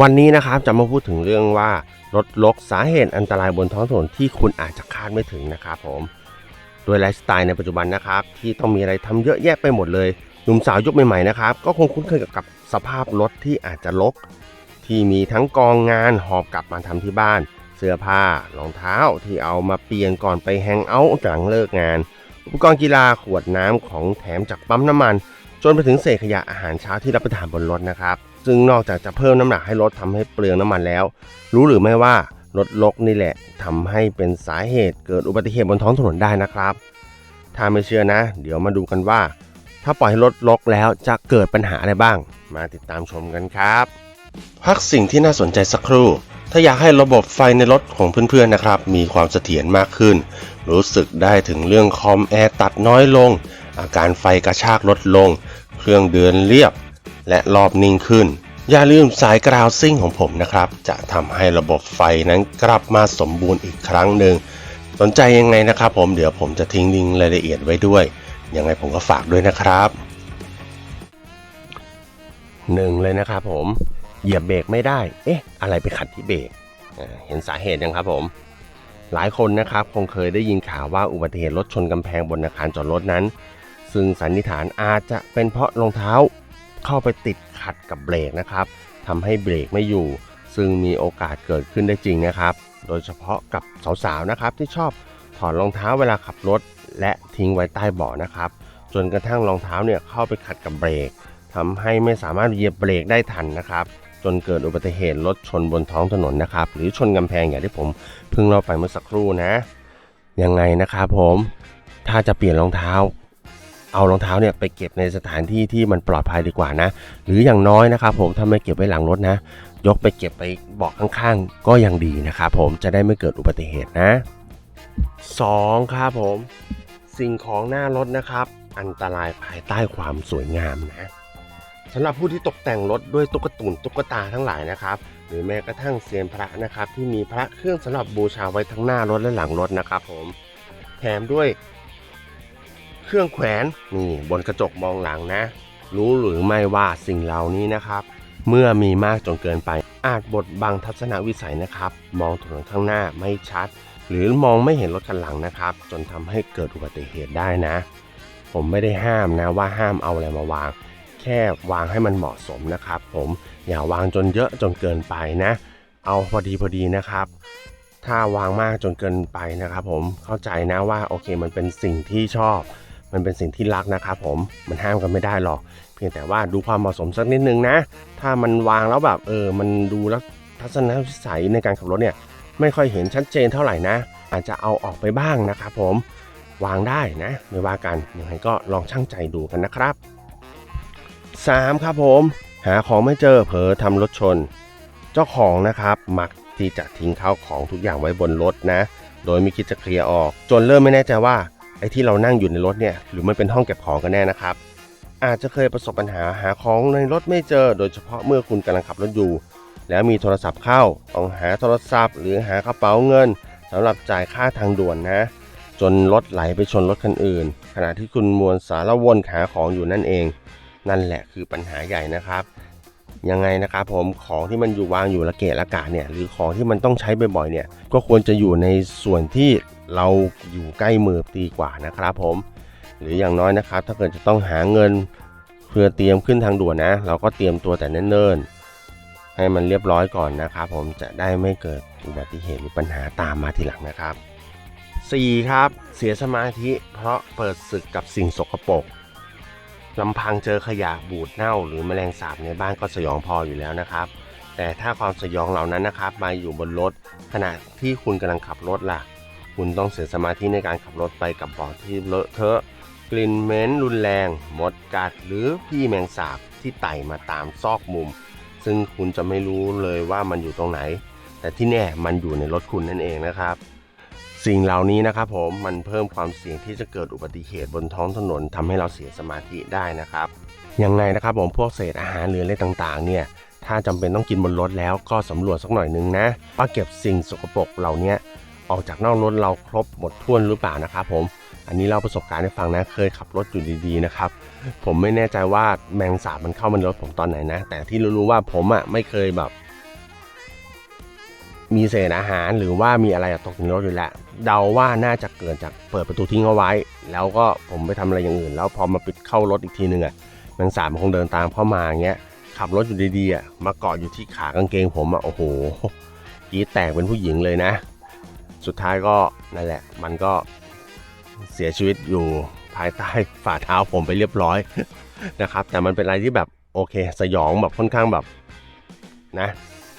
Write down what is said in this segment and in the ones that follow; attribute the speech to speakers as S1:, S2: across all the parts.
S1: วันนี้นะครับจะมาพูดถึงเรื่องว่ารถลกสาเหตุอันตรายบนท้องถนนที่คุณอาจจะคาดไม่ถึงนะครับผมโดยไลฟ์สไตล์ในปัจจุบันนะครับที่ต้องมีอะไรทำเยอะแยะไปหมดเลยหนุ่มสาวยุคใหม่ๆนะครับก็คงคุ้นเคยกับสภาพรถที่อาจจะลก ที่มีทั้งกองงานหอบกลับมาทำที่บ้าน เสื้อผ้ารองเท้าที่เอามาเปลี่ยนก่อนไปแฮงเอาท์หลังเลิกงาน อุปกรณ์กีฬาขวดน้ำของแถมจากปั๊มน้ำมัน จนไปถึงเศษขยะอาหารเช้าที่รับประทานบนรถนะครับ ซึ่งนอกจากจะเพิ่มน้ำหนักให้รถทำให้เปลืองน้ำมันแล้ว รู้หรือไม่ว่ารถลกนี่แหละทำให้เป็นสาเหตุเกิดอุบัติเหตุบนท้องถนนได้นะครับ ถ้าไม่เชื่อนะ เดี๋ยวมาดูกันว่า ถ้าปล่อยให้รถลกแล้วจะเกิดปัญหาอะไรบ้าง มาติดตามชมกันครับ พักสิ่งที่น่าสนใจสักครู่ ถ้าอยากให้ระบบไฟในรถของเพื่อนๆนะครับ มีความเสถียรมากขึ้น รู้สึกได้ถึงเรื่องคอมแอร์ตัดน้อยลง อาการไฟกระชากลดลง เครื่องเดินเรียบ และรอบนิ่งขึ้น อย่าลืมสายกราวซิ่งของผมนะครับ จะทำให้ระบบไฟนั้นกลับมาสมบูรณ์อีกครั้งหนึ่ง สนใจยังไงนะครับผมเดี๋ยวผมจะทิ้งลิงก์รายละเอียดไว้ด้วย ยังไงผมก็ฝากด้วยนะครับหนึ่งเลยนะครับผมเหยียบเบรกไม่ได้ เอ๊ะ อะไรไปขัดที่เบรกเห็นสาเหตุยังครับผม หลายคนนะครับคงเคยได้ยินข่าวว่าอุบัติเหตุรถชนกำแพงบนอาคารจอดรถนั้น ซึ่งสันนิษฐานอาจจะเป็นเพราะรองเท้าเข้าไปติดขัดกับเบรกนะครับทำให้เบรกไม่อยู่ ซึ่งมีโอกาสเกิดขึ้นได้จริงนะครับ โดยเฉพาะกับสาวๆนะครับที่ชอบถอดรองเท้าเวลาขับรถ และทิ้งไว้ใต้เบาะนะครับ จนกระทั่งรองเท้าเนี่ยเข้าไปขัดกับเบรกทำให้ไม่สามารถเหยียบเบรกได้ทันนะครับ จนเกิดอุบัติเหตุรถชนบนท้องถนนนะครับ หรือชนกำแพงอย่างที่ผมเพิ่งเล่าไปเมื่อสักครู่นะยังไงนะครับผมถ้าจะเปลี่ยนรองเท้า เอารองเท้าเนี่ยไปเก็บในสถานที่ที่มันปลอดภัยดีกว่านะ หรืออย่างน้อยนะครับผมถ้าไม่เก็บไว้หลังรถนะ ยกไปเก็บไปเบาะข้างๆ ก็ยังดีนะครับผมจะได้ไม่เกิดอุบัติเหตุนะ 2. ครับผม สิ่งของหน้ารถนะครับ อันตรายภายใต้ความสวยงามนะสำหรับผู้ที่ตกแต่งรถด้วยตุ๊กตุนตุ๊กตาทั้งหลายนะครับ หรือแม้กระทั่งเซียนพระนะครับ ที่มีพระเครื่องสำหรับบูชาไว้ทั้งหน้ารถและหลังรถนะครับผมแถมด้วย เครื่องแขวนนี่บนกระจกมองหลังนะ รู้หรือไม่ว่าสิ่งเหล่านี้นะครับ เมื่อมีมากจนเกินไป อาจบดบังทัศนวิสัยนะครับ มองถนนข้างหน้าไม่ชัด หรือมองไม่เห็นรถคันหลังนะครับ จนทำให้เกิดอุบัติเหตุได้นะ ผมไม่ได้ห้ามนะว่าห้ามเอาอะไรมาวาง แค่วางให้มันเหมาะสมนะครับ ผมอย่าวางจนเยอะจนเกินไปนะ เอาพอดีพอดีนะครับถ้าวางมากจนเกินไปนะครับผมเข้าใจนะว่าโอเคมันเป็นสิ่งที่ชอบ มันเป็นสิ่งที่รักนะครับผมมันห้ามกันไม่ได้หรอก เพียงแต่ว่าดูความเหมาะสมสักนิดนึงนะ ถ้ามันวางแล้วแบบเออมันดูแล้วทัศนวิสัยในการขับรถเนี่ยไม่ค่อยเห็นชัดเจนเท่าไหร่นะ อาจจะเอาออกไปบ้างนะครับผมวางได้นะไม่ว่ากันยังไงก็ลองช่างใจดูกันนะครับ 3. ครับผมหาของไม่เจอเผลอทำรถชน เจ้าของนะครับมักที่จะทิ้งข้าวของทุกอย่างไว้บนรถนะ โดยไม่คิดจะเคลียร์ออก จนเริ่มไม่แน่ใจว่า ไอ้ที่เรานั่งอยู่ในรถเนี่ยหรือมันเป็นห้องเก็บของกันแน่นะครับ อาจจะเคยประสบปัญหาหาของในรถไม่เจอ โดยเฉพาะเมื่อคุณกำลังขับรถอยู่ แล้วมีโทรศัพท์เข้าต้องหาโทรศัพท์ หรือหากระเป๋าเงินสำหรับจ่ายค่าทางด่วนนะ จนรถไหลไปชนรถคันอื่น ขณะที่คุณมวลสารวนหาของอยู่นั่นเอง นั่นแหละคือปัญหาใหญ่นะครับยังไงนะครับผมของที่มันอยู่วางอยู่ละเกะละกะเนี่ยหรือของที่มันต้องใช้บ่อยๆเนี่ยก็ควรจะอยู่ในส่วนที่ เราอยู่ใกล้มือดีกว่านะครับผม หรืออย่างน้อยนะครับ ถ้าเกิดจะต้องหาเงินเพื่อเตรียมขึ้นทางด่วนนะ เราก็เตรียมตัวแต่เนิ่นๆให้มันเรียบร้อยก่อนนะครับผมจะได้ไม่เกิดอุบัติเหตุหรือปัญหาตามมาทีหลังนะครับ 4. ครับ เสียสมาธิเพราะเปิดศึกกับสิ่งสกปรกลำพังเจอขยะบูดเน่า หรือแมลงสาบในบ้านก็สยองพออยู่แล้วนะครับ แต่ถ้าความสยองเหล่านั้นนะครับ มาอยู่บนรถขณะที่คุณกำลังขับรถล่ะ คุณต้องเสียสมาธิในการขับรถไปกับบาะที่เลอะเทอะ กลิ่นเหม็นรุนแรง มดกัดหรือพี่แมงสาบที่ไต่มาตามซอกมุม ซึ่งคุณจะไม่รู้เลยว่ามันอยู่ตรงไหน แต่ที่แน่มันอยู่ในรถคุณนั่นเองนะครับ สิ่งเหล่านี้นะครับผมมันเพิ่มความเสี่ยงที่จะเกิดอุบัติเหตุบนท้องถนนทำให้เราเสียสมาธิได้นะครับยังไงนะครับผมพวกเศษอาหารหรืออะไรต่างๆ เนี่ยถ้าจำเป็นต้องกินบนรถแล้วก็สำรวจสักหน่อยนึงนะว่าเก็บสิ่งสกปรกเหล่านี้ ออกจากนอกรถเราครบหมดถ้วนหรือเปล่านะครับผม อันนี้เล่าประสบการณ์ให้ฟังนะเคยขับรถอยู่ดีๆนะครับ ผมไม่แน่ใจว่าแมงสาบมันเข้ามาในรถผมตอนไหนนะ แต่ที่รู้ๆว่าผมอะไม่เคยแบบ มีเศษอาหารหรือว่ามีอะไรตกในรถอยู่แล้วเดาว่าน่าจะเกิดจากเปิดประตูทิ้งเอาไว้ แล้วก็ผมไปทำอะไรอย่างอื่น แล้วพอมาปิดเข้ารถอีกทีนึงอะแมงสาบมันคงเดินตามเข้ามาอย่างเงี้ยขับรถอยู่ดีๆอะมาเกาะอยู่ที่ขากางเกงผมอะโอ้โหกีแตกเป็นผู้หญิงเลยนะ สุดท้ายก็นั่นแหละ มันก็เสียชีวิตอยู่ภายใต้ฝ่าเท้าผมไปเรียบร้อยนะครับ แต่มันเป็นอะไรที่แบบโอเค สยองแบบค่อนข้างแบบนะ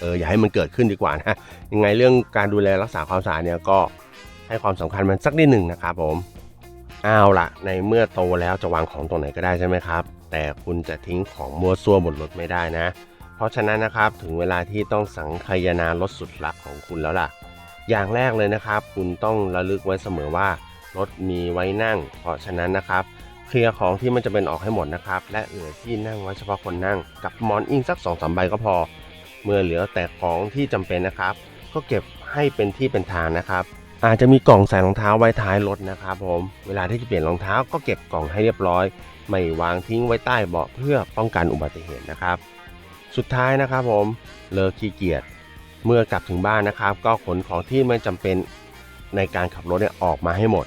S1: เอออย่าให้มันเกิดขึ้นดีกว่านะยังไงเรื่องการดูแลรักษาความสะอาดเนี่ยก็ให้ความสำคัญมันสักนิดหนึ่งนะครับผมเอาล่ะในเมื่อโตแล้วจะวางของตรงไหนก็ได้ใช่ไหมครับ แต่คุณจะทิ้งของมั่วซั่วบนรถไม่ได้นะ เพราะฉะนั้นนะครับถึงเวลาที่ต้องสังคายนารถสุดรักของคุณแล้วล่ะ อย่างแรกเลยนะครับ คุณต้องระลึกไว้เสมอว่ารถมีไว้นั่ง เพราะฉะนั้นนะครับ เคลียร์ของที่มันจะเป็นออกให้หมดนะครับ และเหลือที่นั่งไว้เฉพาะคนนั่ง กับหมอนอิงสัก2อสใบก็พอ เมื่อเหลือแต่ของที่จำเป็นนะครับ ก็เก็บให้เป็นที่เป็นทางนะครับ อาจจะมีกล่องใส่รองเท้าไว้ท้ายรถนะครับผมเวลาที่จะเปลี่ยนรองเท้าก็เก็บกล่องให้เรียบร้อย ไม่วางทิ้งไว้ใต้เบาะเพื่อป้องกันอุบัติเหตุนะครับ สุดท้ายนะครับผมเลิกขี้เกียจ เมื่อกลับถึงบ้านนะครับ ก็ขนของที่ไม่จำเป็นในการขับรถเนี่ยออกมาให้หมด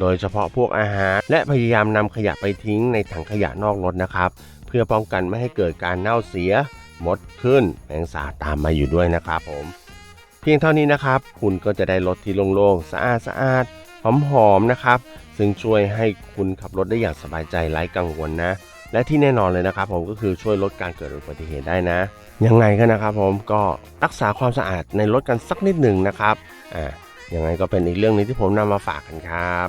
S1: โดยเฉพาะพวกอาหาร และพยายามนำขยะไปทิ้งในถังขยะนอกรถนะครับ เพื่อป้องกันไม่ให้เกิดการเน่าเสียมดขึ้นแมงสาบตามมาอยู่ด้วยนะครับผม เพียงเท่านี้นะครับ คุณก็จะได้รถที่โล่งๆสะอาดสะอาดหอมๆนะครับ ซึ่งช่วยให้คุณขับรถได้อย่างสบายใจไร้กังวลนะ และที่แน่นอนเลยนะครับผมก็คือช่วยลดการเกิดอุบัติเหตุได้นะ ยังไงก็นะครับผมก็รักษาความสะอาดในรถกันสักนิดหนึ่งนะครับอ่ายังไงก็เป็นอีกเรื่องหนึงที่ผมนำมาฝากกันครับ